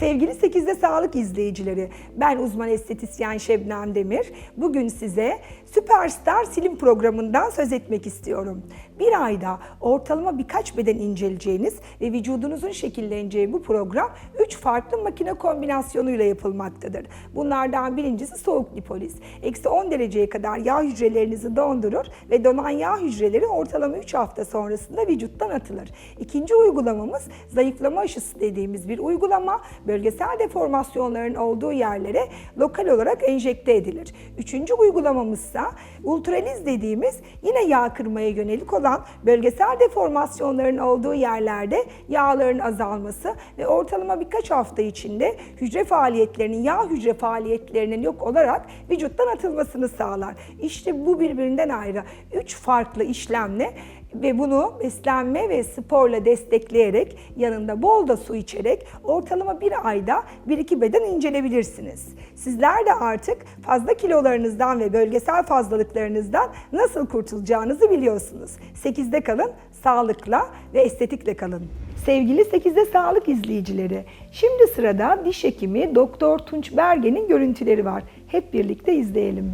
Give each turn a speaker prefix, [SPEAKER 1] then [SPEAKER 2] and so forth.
[SPEAKER 1] Sevgili 8'de sağlık izleyicileri, ben uzman estetisyen Şebnem Demir. Bugün size Süperstar Silim programından söz etmek istiyorum. Bir ayda ortalama birkaç beden inceleyeceğiniz ve vücudunuzun şekilleneceği bu program 3 farklı makine kombinasyonuyla yapılmaktadır. Bunlardan birincisi soğuk lipoliz. Eksi 10 dereceye kadar yağ hücrelerinizi dondurur ve donan yağ hücreleri ortalama 3 hafta sonrasında vücuttan atılır. İkinci uygulamamız zayıflama aşısı dediğimiz bir uygulama bölgesel deformasyonların olduğu yerlere lokal olarak enjekte edilir. Üçüncü uygulamamızsa ultraliz dediğimiz yine yağ kırmaya yönelik olan bölgesel deformasyonların olduğu yerlerde yağların azalması ve ortalama birkaç hafta içinde hücre faaliyetlerinin, yağ hücre faaliyetlerinin yok olarak vücuttan atılmasını sağlar. İşte bu birbirinden ayrı üç farklı işlemle ve bunu beslenme ve sporla destekleyerek yanında bol da su içerek ortalama bir ayda bir iki beden incelebilirsiniz. Sizler de artık fazla kilolarınızdan ve bölgesel fazlalıklarınızdan nasıl kurtulacağınızı biliyorsunuz. 8'de kalın, sağlıkla ve estetikle kalın. Sevgili 8'de sağlık izleyicileri, şimdi sırada diş hekimi Doktor Tunç Berge'nin görüntüleri var. Hep birlikte izleyelim.